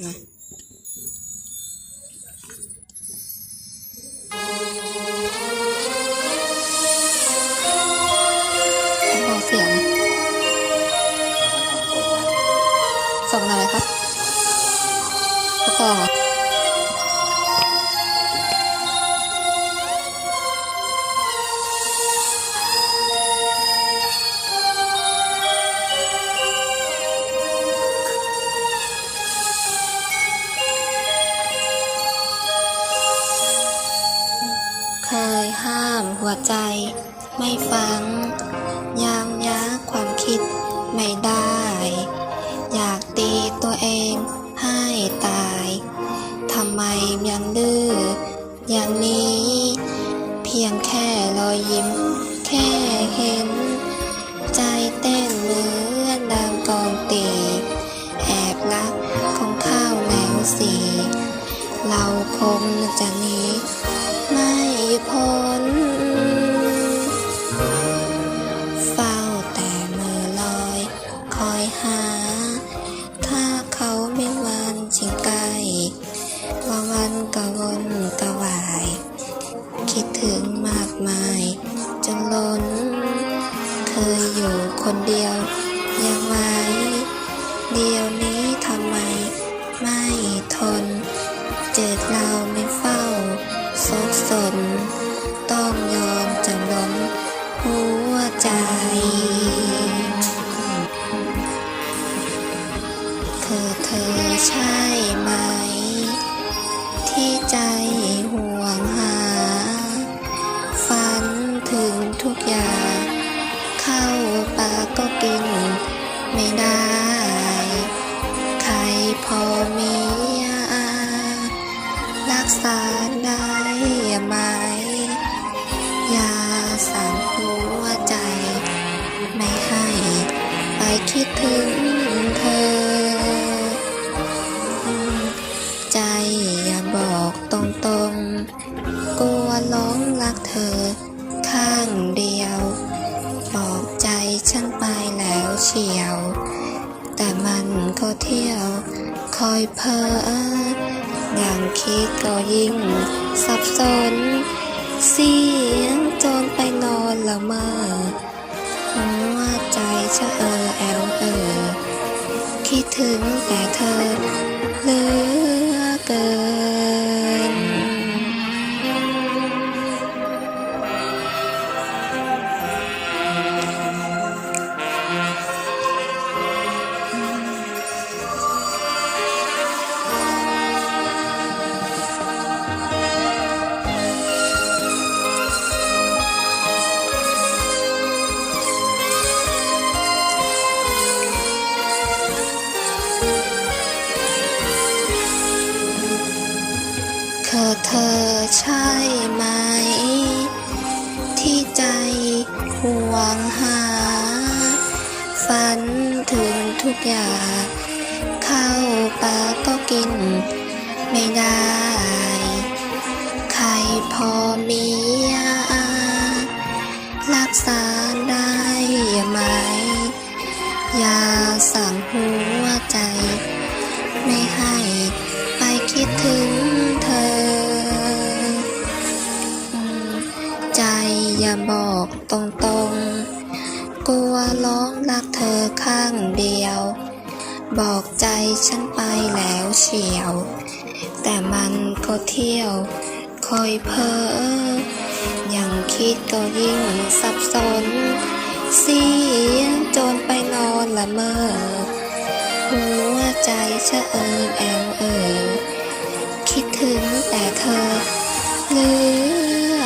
ไหมเบาเสียงส่งอะไรคะผู้กอ เคยห้ามหัวใจ ไม่ฟัง ยามยั้งความคิดไม่ได้ อยากตีตัวเองให้ตายทำไมยังดื้ออย่างนี้ เพียงแค่รอยยิ้ม แค่เห็น ใจเต้นเหมือนดังกองตีแอบรักของข้าวแล้วสี เราคงจะหนี ไม่พ้นเฝ้าแต่มือลอย คอยหา ถ้าเขาไม่วันจริงใกล้ว่าวันกะวน ใจคือเธอใช่ไหม ที่ใจห่วงหา ฝันถึงทุกอย่าง เข้าปากก็กินไม่ได้ ใครพอมีรักษาได้ไหม คิดถึงเธอ ใจอย่าบอกตรงๆ กลัวหลงรักเธอ ข้างเดียว บอกใจฉันไปแล้วเฉียว แต่มันก็เที่ยว คอยเพ้ออย่างคิดก็ยิ่ง สับสน เสียงจนไปนอนละเมอหัวใจเออ ถึงแต่เธอเลย ใช่ไหม ที่ใจห่วงหา ฝันถึงทุกอย่างเข้าปากก็กิน ไม่ได้ ใครพอมียารักษาได้ไหมยาสั่งหัวใจ ไม่ให้ไปคิดถึง บอกตรงๆ กลัวร้องรักเธอข้างเดียว บอกใจฉันไปแล้วเฉียว แต่มันก็เที่ยว คอยเพ้ออยังคิดก็ยิ่งสับสน เสียงจนไปนอนละเมอ หัวใจชะเอิงแอวเออคิดถึงแต่เธอเหลือ